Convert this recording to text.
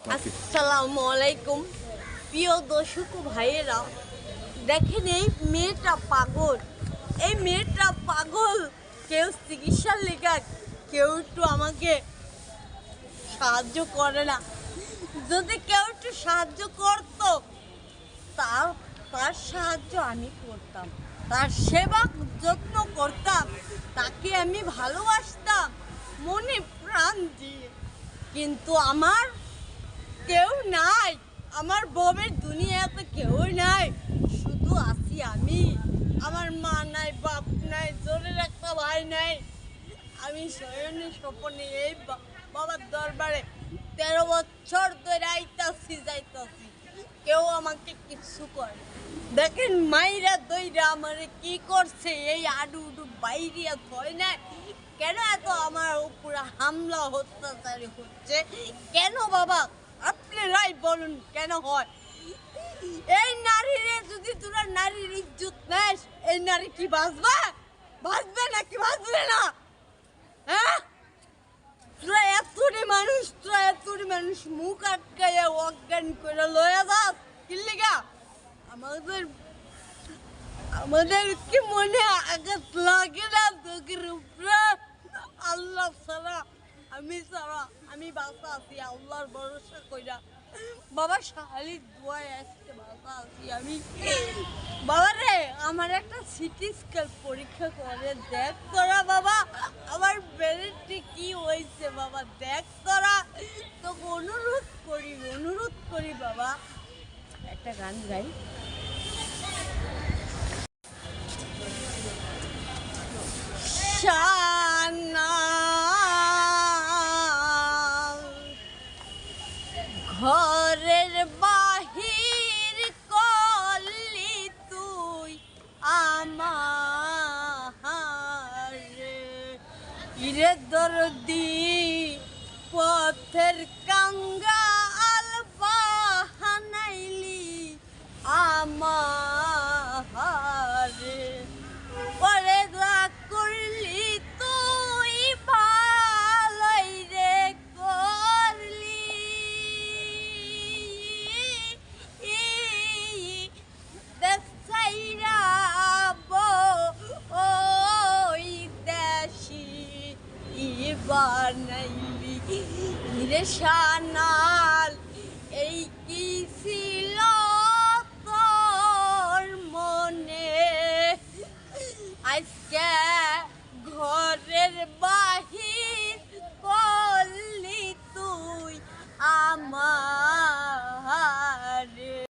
আসসালামু আলাইকুম প্রিয় দর্শক ভাইয়েরা, দেখেন এই মেয়েটা পাগল। এই মেয়েটা পাগল। কেউ চিকিৎসার লেখা কেউ একটু আমাকে সাহায্য করে না। যদি কেউ একটু সাহায্য করতো, তার তার সাহায্য আমি করতাম। তার সেবা যত্ন করতাম। তাকে আমি ভালোবাসতাম। মনে প্রাণ দিয়ে। কিন্তু আমার কেউ নাই। আমার বউয়ের দুনিয়াতে কেউ নাই। শুধু আছি আমি। আমার মা নাই, বাপ নাই, জোরের একটা ভাই নাই। আমি শয়নে স্বপনে এই বাবার দরবারে তেরো বছর ধরে আইতাছি, যাইতাছি। কেউ আমাকে কিছু করে দেখেন, মাইরা দইরা আমারে কি করছে? এই আডু উডু বাইরিয়া ধয় না। কেন এত আমার উপরে হামলা, অত্যাচারী হচ্ছে? কেন বাবা আপনারাই বলুন কেন হয়? এই নারীরে যদি তোরা নারীর ইজ্জত নেস, এই নারী কি বাঁচবে? বাঁচবে নাকি বাঁচবে না? হ্যাঁ? তোরা এতটি মানুষ, তোরা এতটি মানুষ মুখ আটকাইয়া অজ্ঞান করে লয়া যাস কিল্লিগা আমাদের আমাদের কি মনে আঘাত লাগে না? তোকের উপরে? আল্লাহ ছাড়া আমি ছাড়া আমি বাসা আছি, আল্লাহর ভরসা কইরা। বাবা শাহালির দোয়ায় আজকে বাসা আছি আমি। বাবা রে, আমার একটা সিটি স্কেল পরীক্ষা করে, দেখ তোরা বাবা। আমার ব্রেনটি কি হয়েছে বাবা, দেখ তোরা। তোকে অনুরোধ করি অনুরোধ করি বাবা। একটা গান গাই। ইরে দরদি পথের কাঙ্গাল বাহানাইলি আমার পরে বানাইলি রে সানাল